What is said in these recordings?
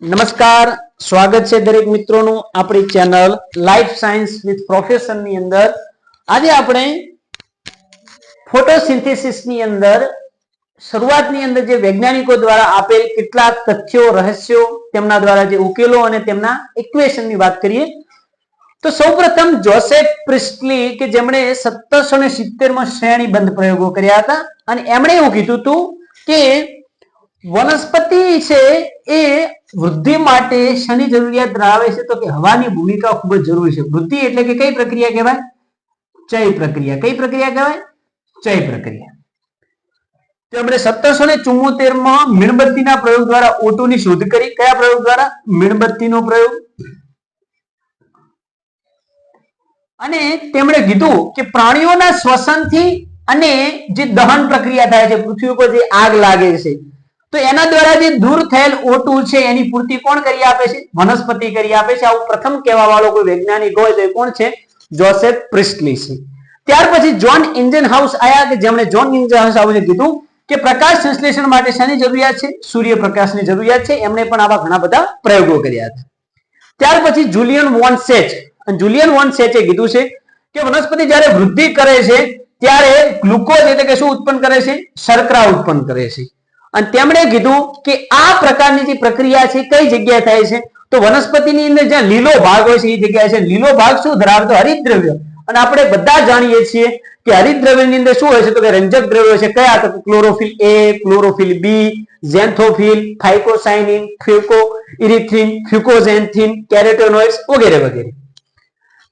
નમસ્કાર, સ્વાગત છે દરેક મિત્રોનું આપણી ચેનલ લાઈફ સાયન્સ વિથ પ્રોફેશનની અંદર. આજે આપણે ફોટોસિન્થેસિસની અંદર, શરૂઆતની અંદર જે વૈજ્ઞાનિકો દ્વારા આપેલ કેટલાક તથ્યો, રહસ્યો, તેમના દ્વારા જે ઉકેલો અને તેમના ઇક્વેશનની વાત કરીએ, તો સૌપ્રથમ જોસેફ પ્રિસ્ટલી કે જેમણે સત્તરસો ને સિત્તેરમાં શ્રેણીબંધ પ્રયોગો કર્યા હતા અને એમણે એવું કીધું હતું કે વનસ્પતિ છે એ વૃદ્ધિ માટે શેની જરૂરિયાત ધરાવે છે. તો કે હવાની ભૂમિકા ખૂબ જ જરૂરી છે. વૃદ્ધિ એટલે કે કઈ પ્રક્રિયા કહેવાય? ચય પ્રક્રિયા. કઈ પ્રક્રિયા કહેવાય? ચય પ્રક્રિયા. તો આપણે સત્તરસો ને ચુમ્મોતેરમાં મીણબત્તીના પ્રયોગ દ્વારા O2 ની શોધ કરી. કયા પ્રયોગ દ્વારા? મીણબત્તીનો પ્રયોગ. અને તેમણે કીધું કે પ્રાણીઓના શ્વસનથી અને જે દહન પ્રક્રિયા થાય છે, પૃથ્વી ઉપર જે આગ લાગે છે તો એના દ્વારા જે દૂર થયેલ ઓટું છે, એની પૂર્તિ કોણ કરી આપે છે? વનસ્પતિ કરી આપે છે. આવું પ્રથમ કહેવા વાળો કોઈ વૈજ્ઞાનિક હોય તો એ કોણ છે? જોસેફ પ્રિસ્ટલી છે. ત્યાર પછી જોન ઇન્જન હાઉસ આયા કે જેમણે જોન ઇન્જન આવું કીધું કે પ્રકાશ સંશ્લેષણ માટે શાની જરૂરિયાત છે? સૂર્યપ્રકાશની જરૂરિયાત છે. એમણે પણ આવા ઘણા બધા પ્રયોગો કર્યા હતા. ત્યાર પછી જુલિયન વોન સેચ અને જુલિયન વોન સેચે કીધું છે કે વનસ્પતિ જ્યારે વૃદ્ધિ કરે છે, ત્યારે ગ્લુકોઝ એટલે કે શું ઉત્પન્ન કરે છે? શર્કરા ઉત્પન્ન કરે છે. અને તેમણે કીધું કે આ પ્રકારની જે પ્રક્રિયા છે, કઈ જગ્યાએ થાય છે? તો વનસ્પતિની અંદર જ્યાં લીલો ભાગ હોય છે, એ જગ્યાએ છે. લીલો ભાગ શું? ધરાવતો હરિદ્રવ્ય. અને આપણે બધા જાણીએ છીએ કે હરિદ્રવ્યની અંદર શું હોય છે? તો કે રંજક દ્રવ્યો છે. કયા તો ક્લોરોફિલ એ ક્લોરોફિલ બી ઝેન્થોફિલ ફાઇકોસાઇનિન ફ્યુકો ઇરિથ્રિન ફ્યુકોઝેન્થિન કેરેટોનોઇડ્સ વગેરે વગેરે.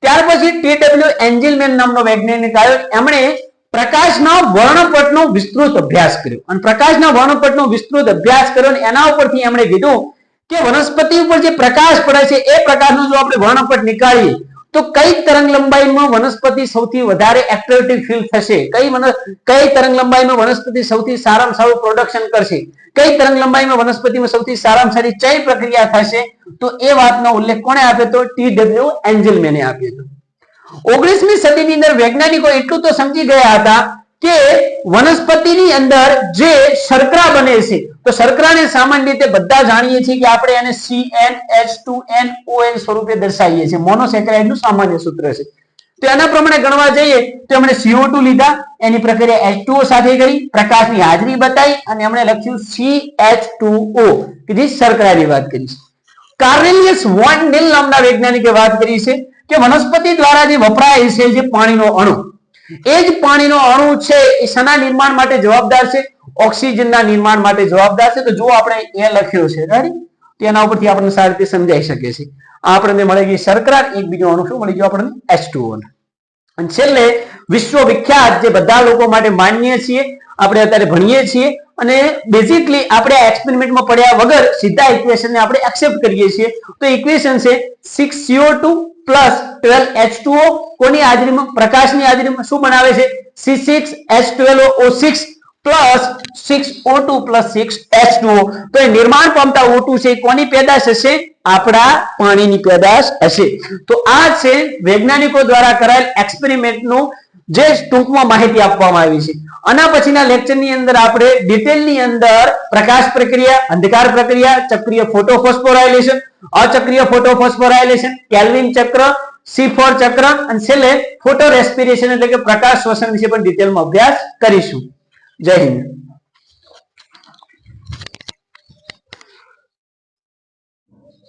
ત્યાર પછી ટીડબ્લ્યુ એન્જિલમેન નામનો વૈજ્ઞાનિક આવ્યો. એમણે પ્રકાશના વર્ણપટનો વિસ્તૃત અભ્યાસ કર્યો. અને પ્રકાશના વર્ણપટનો વિસ્તૃત અભ્યાસ કર્યો અને એના ઉપરથી એમણે કીધું કે વનસ્પતિ ઉપર જે પ્રકાશ પડે છે, એ પ્રકાશનો જો આપણે વર્ણપટ નીકાળીએ, તો કઈ તરંગ લંબાઈમાં વનસ્પતિ સૌથી વધારે એક્ટિવિટી ફીલ થશે? કઈ કઈ તરંગ લંબાઈમાં વનસ્પતિ સૌથી સારામાં સારું પ્રોડક્શન કરશે? કઈ તરંગ લંબાઈમાં વનસ્પતિમાં સૌથી સારામાં સારી ચય પ્રક્રિયા થશે? તો એ વાતનો ઉલ્લેખ કોણે આપ્યો હતો ટી ડબલ્યુ એન્જલમેને આપ્યો હતો. ઓગણીસમી સદીની અંદર વૈજ્ઞાનિકો એટલું તો સમજી ગયા હતા કે વનસ્પતિની અંદર જે શર્કરા બને છે, તો શર્કરાને સામાન્ય રીતે બધા જાણીએ છીએ કે આપણે એને CnH2nOn સ્વરૂપે દર્શાવીએ છીએ. મોનોસેકેરાઇડ સામાન્ય સૂત્ર છે. તો એના પ્રમાણે ગણવા જઈએ, તો એમણે CO2 લીધા, એની પ્રક્રિયા H2O સાથે કરી, પ્રકાશની હાજરી બતાવી અને એમણે લખ્યું CH2O કે જે શર્કરાની વાત કરી છે. કાર્નેલિયસ વોન નીલ નામના વૈજ્ઞાનિકે વાત કરી છે. કે વનસ્પતિ દ્વારા જે વપરાય છે, જે પાણીનો અણુ. એ જ પાણીનો અણુ છે, એ શના નિર્માણ માટે જવાબદાર છે? ઓક્સિજનના નિર્માણ માટે જવાબદાર છે? તો જો આપણે એ લખ્યો છે તેના ઉપરથી આપણને સારી રીતે સમજાઈ શકે છે. આપણને મળી ગઈ શર્કરા એક બીજો અણુ શું મળી ગયો આપણને? H2O અને છેલ્લે, વિશ્વવિખ્યાત જે બધા લોકો માટે માન્ય છીએ, આપણે અત્યારે ભણીએ છીએ, અને બેઝિકલી આપણે એક્સપેરિમેન્ટમાં પડ્યા વગર સીધા ઇક્વેશનને આપણે એક્સેપ્ટ કરીએ છીએ. તો ઇક્વેશન છે six CO two plus twelve H two O કોની હાજરીમાં? પ્રકાશની હાજરીમાં શું બનાવે છે? C six H twelve O six plus six O two plus six H two O તો એ નિર્માણ પામતા ઓ ટુ છે કોની પેદાશ હશે? આપણા પાણીની પેદાશ હશે. તો આ છે વૈજ્ઞાનિકો દ્વારા કરાયેલ એક્સપેરિમેન્ટનું જે ટૂંકમાં માહિતી આપવામાં આવી છે. આના પછીના લેક્ચરની અંદર આપણે ડિટેલની અંદર પ્રકાશ પ્રક્રિયા, અંધકાર પ્રક્રિયા, ચક્રીય ફોટોફોસ્ફોરાયલેશન અચક્રીય ફોટોફોસ્ફોરાયલેશન કેલ્વિન ચક્ર સી ફોર ચક્ર અને છેલ્લે ફોટો રેસ્પિરેશન એટલે કે પ્રકાશ શ્વસન વિશે પણ ડિટેલમાં અભ્યાસ કરીશું. જય હિન્દ.